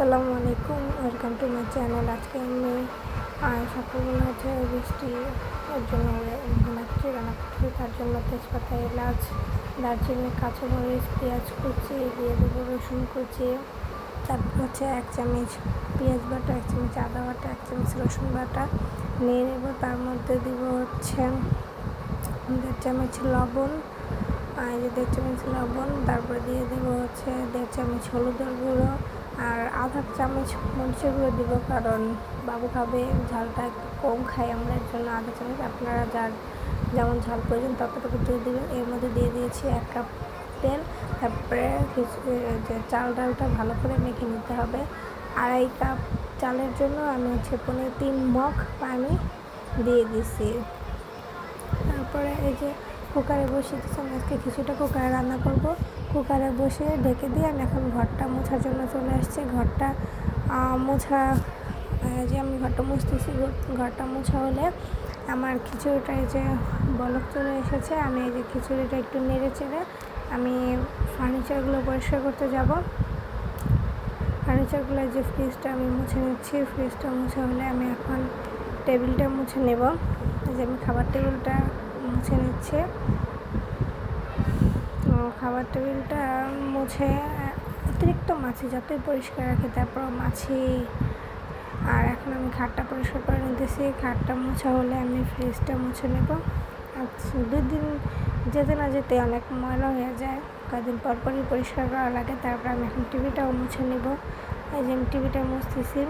আসসালামু আলাইকুম welcome to my channel আজকে আমি সকালবেলা হচ্ছে বৃষ্টি এর জন্য বানাচ্ছি, রান্না করছি। তার জন্য তেজপাতা, এলাচ, দারচিনি, কাঁচামরিচ, পেঁয়াজ কুচি, দিয়ে দেবো রসুন কুচি। তারপর হচ্ছে এক চামচ পেঁয়াজ বাটা, এক চামচ আদা বাটা, এক চামচ রসুন বাটা। নিয়ে নেব, তার মধ্যে দিব হচ্ছে দেড় চামচ লবণ। আর দেড় চামচ লবণ, তারপরে দিয়ে দেবো হচ্ছে দেড় চামচ হলুদের গুঁড়ো। আর আধা চামচ মরিচের গুঁড়ো দিব, কারণ বাবু খাবে ঝালটা একটু কম খাই, আমরা এর জন্য আধা চামচ আপনারা যার যেমন ঝাল প্রয়োজন ততটুকু দিয়ে দেবেন। এর মধ্যে দিয়ে দিয়েছি এক কাপ তেল, তারপরে কিছু যে চাল ডালটা ভালো করে মেখে নিতে হবে। আড়াই কাপ চালের জন্য আমি হচ্ছে পনেরো, তিন মগ পানি দিয়ে দিছি। তারপরে এই যে কুকারে বসিয়ে দিচ্ছি আমি আজকে কিছুটা কুকারে রান্না করব। কুকারে বসে ঢেকে দিয়ে আমি এখন ঘরটা মোছার জন্য চলে আসছি। ঘরটা মোছা যে আমি ঘরটা মুছতেছি ঘরটা মোছা হলে আমার খিচুড়িটা এই যে বলক চলে এসেছে, আমি এই যে খিচুড়িটা একটু নেড়ে চেড়ে আমি ফার্নিচারগুলো পরিষ্কার করতে যাব। ফার্নিচারগুলো যে ফ্রিজটা আমি মুছে নিচ্ছি, ফ্রিজটা মুছে হলে আমি এখন টেবিলটা মুছে নেব। যে আমি খাবার টেবিলটা মুছে নিচ্ছে। তো খাবার টেবিলটা মুছে, অতিরিক্ত মাছি যতই পরিষ্কার রাখি তারপর মাছি। আর এখন আমি খাটটা পরিষ্কার করে নিতেছি। খাটটা মোছা হলে আমি ফ্রিজটা মুছে নেব। দুই দিন যেতে না যেতে অনেক ময়লা হয়ে যায়। কয়েকদিন পর পরই পরিষ্কার করা লাগে, তারপর আমি এখন টিভিটাও মুছে নেব। এই যে আমি টিভিটা মুছতেছি।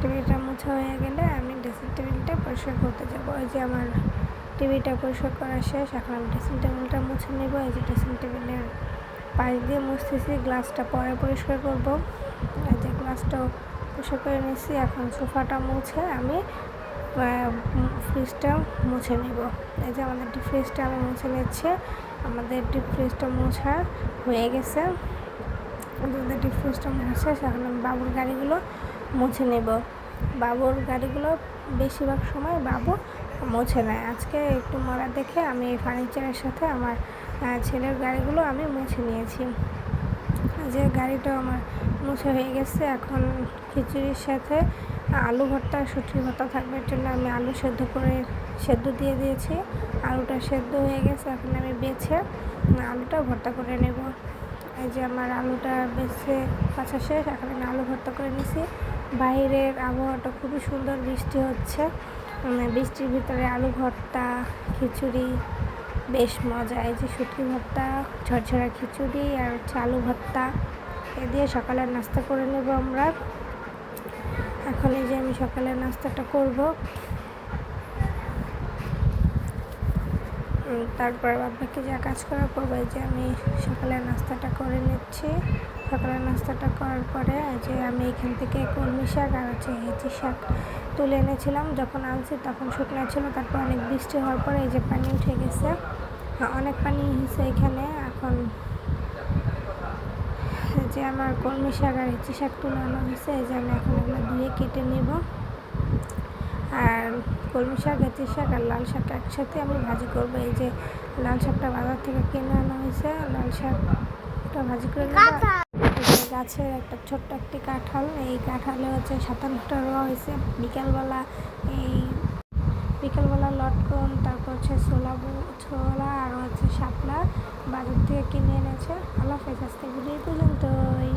টিভিটা মোছা হয়ে গেলে আমি ড্রেসিং টেবিলটা পরিষ্কার করতে যাব। ওই যে আমার টিভিটা পরিষ্কার করা শেষ, এখন আমি ড্রেসিং টেবিলটা মুছে নেব। এই যে ড্রেসিং টেবিলের পাশ দিয়ে মুছতেছি গ্লাসটা পরে পরিষ্কার করব। এই যে গ্লাসটাও পরিষ্কার করে নিয়েছি, এখন সোফাটা মুছে আমি ফ্রিজটা মুছে নেব। এই যে আমাদের ডিপ ফ্রিজটা আমি মুছে নিচ্ছি আমাদের ডিপ ফ্রিজটা মোছা হয়ে গেছে। আমাদের ডিপ ফ্রিজটা মুছে এখন আমি বাবুর গাড়িগুলো মুছে নেব। বাবুর গাড়িগুলো বেশিরভাগ সময় বাবু মুছে নেয় আজকে একটু মরা দেখে আমি এই ফার্নিচারের সাথে আমার ছেলের গাড়িগুলো আমি মুছে নিয়েছি। যে গাড়িটা আমার মুছে হয়ে গেছে, এখন খিচুড়ির সাথে আলু ভর্তা সুটির ভর্তা থাকবে। জন্য আমি আলু সেদ্ধ করে, সেদ্ধ দিয়ে দিয়েছি। আলুটা সেদ্ধ হয়ে গেছে, এখন আমি বেছে আলুটা ভর্তা করে নেব। এই যে আমার আলুটা বেছে কাছা শেষ, এখন আমি আলু ভর্তা করে নিছি। বাইরের আবহাওয়াটা খুবই সুন্দর, বৃষ্টি হচ্ছে। বৃষ্টির ভিতরে আলু ভর্তা, খিচুড়ি, বেশ মজা। এই যে শুটকি ভর্তা, ঝরঝরা খিচুড়ি আর হচ্ছে আলু ভর্তা, এ দিয়ে সকালের নাস্তা করে নেব আমরা। এখন এই যে আমি সকালের নাস্তাটা করব। তারপর বাবাকে যা কাজ করার পর যে আমি সকালের নাস্তাটা করে নিচ্ছি। সকালের নাস্তাটা করার পরে যে আমি এখান থেকে কলমি শাক আর হচ্ছে হেঁচি শাক তুলে এনেছিলাম। যখন আনছি তখন শুকনো ছিল তারপর অনেক বৃষ্টি হওয়ার পরে এই যে পানি উঠে গেছে। হ্যাঁ, অনেক পানি হয়েছে এখানে। এখন যে আমার কলমি শাক আর হেঁচি শাক তুলে আনা হয়েছে এই যে আমি এখন এগুলো ধুয়ে কেটে নেব। আর কলমি শাক হেঁচি শাক আর লাল শাক একসাথে আমি ভাজি করব। এই যে লাল শাকটা বাজার থেকে কিনে আনা হয়েছে লাল শাকটা ভাজি করে গাছের একটা ছোট্ট একটি কাঁঠাল। এই কাঁঠালে হচ্ছে সাতান্নটা রোয়া হয়েছে। বিকালবেলা এই বিকালবেলা লটকন, তারপর হচ্ছে ছোলা ছোলা আর হচ্ছে শাপলা বাজার থেকে কিনে এনেছে। আল্লাহ হাফেজ আজকে ভিডিও পর্যন্তই।